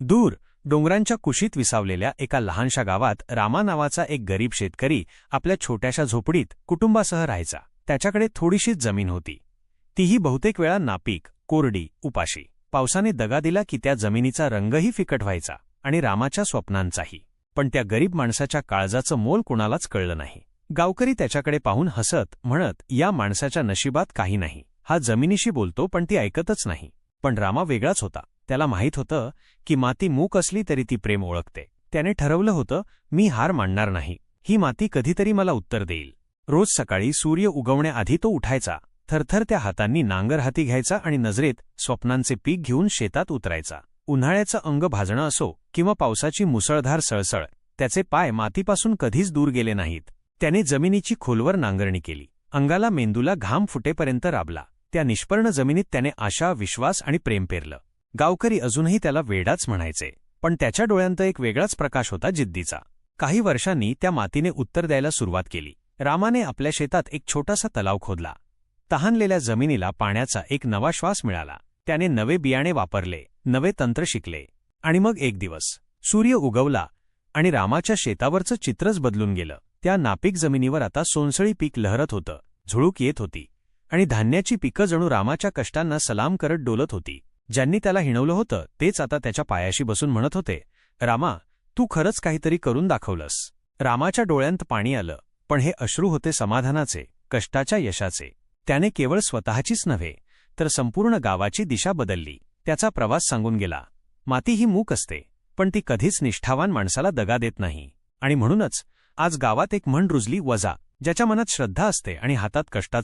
दूर डोंगरांच्या कुशीत विसावलेल्या एका लहानशा गावात रामा नावाचा एक गरीब शेतकरी आपल्या छोट्याशा झोपडीत कुटुंबासह राहायचा. त्याच्याकडे थोडीशीच जमीन होती. तीही बहुतेक वेळा नापीक कोरडी उपाशी. पावसाने दगा दिला की त्या जमिनीचा रंगही फिकट व्हायचा आणि रामाच्या स्वप्नांचाही. पण त्या गरीब माणसाच्या काळजाचं मोल कुणालाच कळलं नाही. गावकरी त्याच्याकडे पाहून हसत म्हणत या माणसाच्या नशिबात काही नाही. हा जमिनीशी बोलतो पण ती ऐकतच नाही. पण रामा वेगळाच होता. त्याला माहीत होतं की माती मूक असली तरी ती प्रेम ओळखते. त्याने ठरवलं होतं मी हार मांडणार नाही. ही माती कधीतरी मला उत्तर देईल. रोज सकाळी सूर्य उगवण्याआधी तो उठायचा थरथर त्या हातांनी नांगर हाती घ्यायचा आणि नजरेत स्वप्नांचे पीक घेऊन शेतात उतरायचा. उन्हाळ्याचं अंग भाजणं असो किंवा पावसाची मुसळधार सळसळ त्याचे पाय मातीपासून कधीच दूर गेले नाहीत. त्याने जमिनीची खोलवर नांगरणी केली. अंगाला मेंदूला घाम फुटेपर्यंत राबला. त्या निष्पर्ण जमिनीत त्याने आशा विश्वास आणि प्रेम पेरलं. गावकरी अजूनही त्याला वेडाच म्हणायचे. पण त्याच्या डोळ्यांत एक वेगळाच प्रकाश होता जिद्दीचा. काही वर्षांनी त्या मातीने उत्तर द्यायला सुरुवात केली. रामाने आपल्या शेतात एक छोटासा तलाव खोदला. तहानलेल्या जमिनीला पाण्याचा एक नवा श्वास मिळाला. त्याने नवे बियाणे वापरले नवे तंत्र शिकले. आणि मग एक दिवस सूर्य उगवला आणि रामाच्या शेतावरचं चित्रच बदलून गेलं. त्या नापीक जमिनीवर आता सोनसळी पीक लहरत होतं झुळूक येत होती आणि धान्याची पिकं जणू रामाच्या कष्टांना सलाम करत डोलत होती. ज्यांनी त्याला हिणवलं होतं तेच आता त्याच्या पायाशी बसून म्हणत होते रामा तू खरंच काहीतरी करून दाखवलंस. रामाच्या डोळ्यांत पाणी आलं पण हे अश्रू होते समाधानाचे कष्टाच्या यशाचे. त्याने केवळ स्वतःचीच नव्हे तर संपूर्ण गावाची दिशा बदलली. त्याचा प्रवास सांगून गेला माती ही मूक असते पण ती कधीच निष्ठावान माणसाला दगा देत नाही. आणि म्हणूनच आज गावात एक म्हण रुजली वजा ज्याच्या मनात श्रद्धा असते आणि हातात कष्टात